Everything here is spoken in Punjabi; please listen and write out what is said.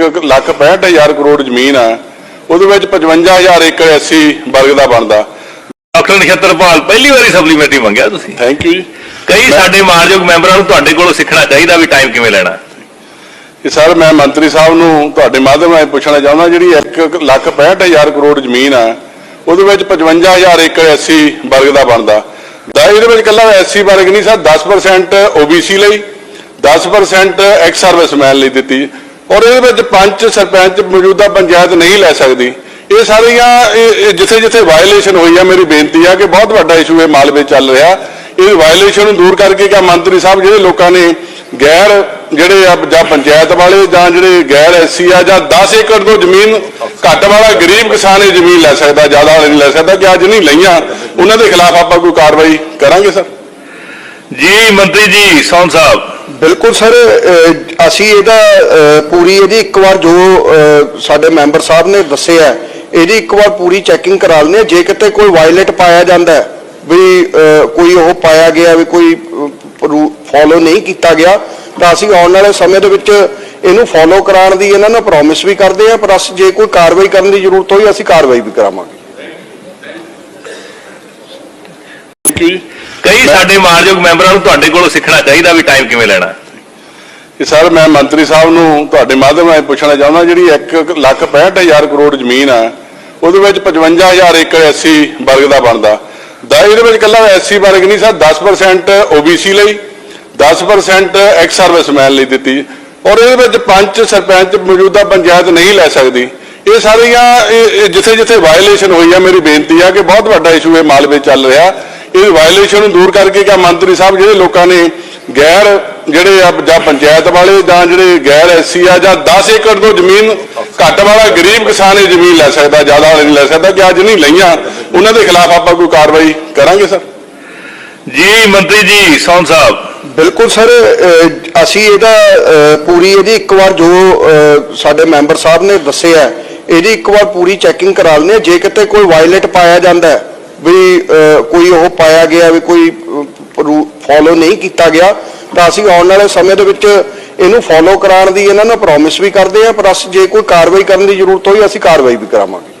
1 ਲੱਖ 65000 ਕਰੋੜ ਜ਼ਮੀਨ ਆ ਉਹਦੇ ਵਿੱਚ 55000 ਏਕੜ ਐਸੀ ਵਰਗ ਦਾ ਬਣਦਾ। ਡਾਕਟਰ ਨਛੱਤਰਪਾਲ ਪਹਿਲੀ ਵਾਰੀ ਸਪਲੀਮੈਂਟਰੀ ਮੰਗਿਆ ਤੁਸੀਂ? ਥੈਂਕ ਯੂ ਜੀ। ਕਈ ਸਾਡੇ ਮਾਨਯੋਗ ਮੈਂਬਰਾਂ ਨੂੰ ਤੁਹਾਡੇ ਕੋਲੋਂ ਸਿੱਖਣਾ ਚਾਹੀਦਾ ਵੀ ਟਾਈਮ ਕਿਵੇਂ ਲੈਣਾ। ਕਿ ਸਰ ਮੈਂ ਮੰਤਰੀ ਸਾਹਿਬ ਨੂੰ ਤੁਹਾਡੇ ਮਾਧਿਅਮ ਰਾਹੀਂ ਪੁੱਛਣਾ ਚਾਹੁੰਦਾ ਜਿਹੜੀ 1 ਲੱਖ 65000 ਕਰੋੜ ਜ਼ਮੀਨ ਆ ਉਹਦੇ ਵਿੱਚ 55000 ਏਕੜ ਐਸੀ ਵਰਗ ਦਾ ਬਣਦਾ। ਦਾ ਇਹਦੇ ਵਿੱਚ ਕੱਲਾ ਐਸਸੀ ਵਰਗ ਨਹੀਂ ਸਰ 10% OBC ਲਈ 10% ਐਕਸ ਸਰਵਿਸਮੈਨ ਲਈ ਦਿੱਤੀ। ਔਰ ਇਹਦੇ ਵਿੱਚ ਪੰਚ ਸਰਪੰਚ ਮੌਜੂਦਾ ਪੰਚਾਇਤ ਨਹੀਂ ਲੈ ਸਕਦੀ। ਇਹ ਸਾਰੀਆਂ ਜਿੱਥੇ ਜਿੱਥੇ ਵਾਇਲੇਸ਼ਨ ਹੋਈ ਆ, ਮੇਰੀ ਬੇਨਤੀ ਆ ਕਿ ਬਹੁਤ ਵੱਡਾ ਇਸ਼ੂ ਇਹ ਮਾਲਵੇ ਚੱਲ ਰਿਹਾ। ਇਹ ਵਾਇਲੇਸ਼ਨ ਨੂੰ ਦੂਰ ਕਰਕੇ ਕਿ ਮੰਤਰੀ ਸਾਹਿਬ ਜਿਹੜੇ ਲੋਕਾਂ ਨੇ ਗੈਰ ਜਿਹੜੇ ਆ ਜਾਂ ਪੰਚਾਇਤ ਵਾਲੇ ਜਾਂ ਜਿਹੜੇ ਗੈਰ ਐਸੀ ਆ ਜਾਂ 10 ਏਕੜ ਤੋਂ ਜ਼ਮੀਨ ਘੱਟ ਵਾਲਾ ਗਰੀਬ ਕਿਸਾਨ ਇਹ ਜ਼ਮੀਨ ਲੈ ਸਕਦਾ, ਜ਼ਿਆਦਾ ਵਾਲਾ ਨਹੀਂ ਲੈ ਸਕਦਾ ਕਿ ਅੱਜ ਨਹੀਂ ਲਈਆਂ। ਉਹਨਾਂ ਦੇ ਖਿਲਾਫ ਆਪਾਂ ਕੋਈ ਕਾਰਵਾਈ ਕਰਾਂਗੇ, ਸਰ? ਜੀ, ਮੰਤਰੀ ਜੀ ਸੌਨ ਸਾਹਿਬ। ਬਿਲਕੁਲ ਸਰ ਅਸੀਂ ਇਹਦਾ ਪੂਰੀ ਇਹਦੀ ਇੱਕ ਵਾਰ ਜੋ ਸਾਡੇ ਮੈਂਬਰ ਸਾਹਿਬ ਨੇ ਦੱਸਿਆ ਇਹਦੀ ਇੱਕ ਵਾਰ ਪੂਰੀ ਚੈਕਿੰਗ ਕਰਾ ਲੈਂਦੇ ਹਾਂ। ਜੇ ਕਿਤੇ ਕੋਈ ਵਾਇਲੇਟ ਪਾਇਆ ਜਾਂਦਾ ਵੀ ਕੋਈ ਉਹ ਪਾਇਆ ਗਿਆ ਵੀ ਕੋਈ ਫੋਲੋ ਨਹੀਂ ਕੀਤਾ ਗਿਆ, ਤਾਂ ਅਸੀਂ ਆਉਣ ਵਾਲੇ ਸਮੇਂ ਦੇ ਵਿੱਚ ਇਹਨੂੰ ਫੋਲੋ ਕਰਾਉਣ ਦੀ ਇਹਨਾਂ ਨੂੰ ਪ੍ਰੋਮਿਸ ਵੀ ਕਰਦੇ ਆ ਪਰ ਅਸੀਂ ਜੇ ਕੋਈ ਕਾਰਵਾਈ ਕਰਨ ਦੀ ਜ਼ਰੂਰਤ ਹੋਈ, ਅਸੀਂ ਕਾਰਵਾਈ ਵੀ ਕਰਾਵਾਂਗੇ। ਥੈਂਕ ਯੂ ਜੀ ਕਈ ਸਾਡੇ ਮਾਨਯੋਗ ਮੈਂਬਰਾਂ ਨੂੰ ਤੁਹਾਡੇ ਕੋਲੋਂ ਸਿੱਖਣਾ ਚਾਹੀਦਾ ਵੀ ਟਾਈਮ ਕਿਵੇਂ ਲੈਣਾ। ਕਿ ਸਰ, ਮੈਂ ਮੰਤਰੀ ਸਾਹਿਬ ਨੂੰ ਤੁਹਾਡੇ ਮਾਧਿਅਮ ਰਾਹੀਂ ਪੁੱਛਣਾ ਚਾਹੁੰਦਾ, ਜਿਹੜੀ 1 ਲੱਖ 65000 ਕਰੋੜ ਜ਼ਮੀਨ ਆ, ਉਹਦੇ ਵਿੱਚ 55000 ਏਕੜ ਐਸੀ ਵਰਗ ਦਾ ਬਣਦਾ। ਦਾ ਇਹਦੇ ਵਿੱਚ ਕੱਲਾ ਐਸਸੀ ਵਰਗ ਨਹੀਂ ਸਰ 10% OBC ਲਈ 10% ਐਕਸ ਸਰਵਿਸਮੈਨ ਲਈ ਦਿੱਤੀ। ਔਰ ਇਹਦੇ ਵਿੱਚ ਪੰਚ ਸਰਪੰਚ ਮੌਜੂਦਾ ਪੰਚਾਇਤ ਨਹੀਂ ਲੈ ਸਕਦੀ। ਇਹ ਸਾਰੀਆਂ, ਇਹ- ਇਹ ਜਿੱਥੇ ਜਿੱਥੇ ਵਾਇਲੇਸ਼ਨ ਹੋਈ ਆ, ਮੇਰੀ ਬੇਨਤੀ ਆ ਕਿ ਬਹੁਤ ਵੱਡਾ ਇਸ਼ੂ ਇਹ ਮਾਲਵੇ ਚੱਲ ਰਿਹਾ। ਇਹ ਵਾਇਲੇਸ਼ਨ ਨੂੰ ਦੂਰ ਕਰਕੇ ਕਿ ਮੰਤਰੀ ਸਾਹਿਬ ਜਿਹੜੇ ਲੋਕਾਂ ਨੇ ਗੈਰ ਜਿਹੜੇ ਆ ਜਾਂ ਪੰਚਾਇਤ ਵਾਲੇ ਜਾਂ ਜਿਹੜੇ ਗੈਰ ਐਸੀ ਆ ਜਾਂ 10 ਏਕੜ ਤੋਂ ਜ਼ਮੀਨ ਘੱਟ ਵਾਲਾ ਗਰੀਬ ਕਿਸਾਨ ਇਹ ਜ਼ਮੀਨ ਲੈ ਸਕਦਾ ਜ਼ਿਆਦਾ ਵਾਲਾ ਨਹੀਂ ਲੈ ਸਕਦਾ ਕਿ ਅੱਜ ਨਹੀਂ ਲਈਆਂ ਉਹਨਾਂ ਦੇ ਖਿਲਾਫ ਆਪਾਂ ਕੋਈ ਕਾਰਵਾਈ ਕਰਾਂਗੇ ਸਰ? ਜੀ ਮੰਤਰੀ ਜੀ ਸੌਨ ਸਾਹਿਬ। ਬਿਲਕੁਲ ਸਰ ਅਸੀਂ ਇਹਦਾ ਪੂਰੀ ਇਹਦੀ ਇੱਕ ਵਾਰ ਜੋ ਸਾਡੇ ਮੈਂਬਰ ਸਾਹਿਬ ਨੇ ਦੱਸਿਆ ਇਹਦੀ ਇੱਕ ਵਾਰ ਪੂਰੀ ਚੈਕਿੰਗ ਕਰਾ ਲੈਂਦੇ ਹਾਂ। ਜੇ ਕਿਤੇ ਕੋਈ ਵਾਇਲੇਟ ਪਾਇਆ ਜਾਂਦਾ ਹੈ, ਵੀ ਕੋਈ ਉਹ ਪਾਇਆ ਗਿਆ ਵੀ ਕੋਈ ਫੋਲੋ ਨਹੀਂ ਕੀਤਾ ਗਿਆ, ਤਾਂ ਅਸੀਂ ਆਉਣ ਵਾਲੇ ਸਮੇਂ ਦੇ ਵਿੱਚ ਇਹਨੂੰ ਫੋਲੋ ਕਰਾਉਣ ਦੀ ਇਹਨਾਂ ਨੂੰ ਪ੍ਰੋਮਿਸ ਵੀ ਕਰਦੇ ਆ ਪਰ ਅਸੀਂ ਜੇ ਕੋਈ ਕਾਰਵਾਈ ਕਰਨ ਦੀ ਜ਼ਰੂਰਤ ਹੋਈ, ਅਸੀਂ ਕਾਰਵਾਈ ਵੀ ਕਰਾਵਾਂਗੇ।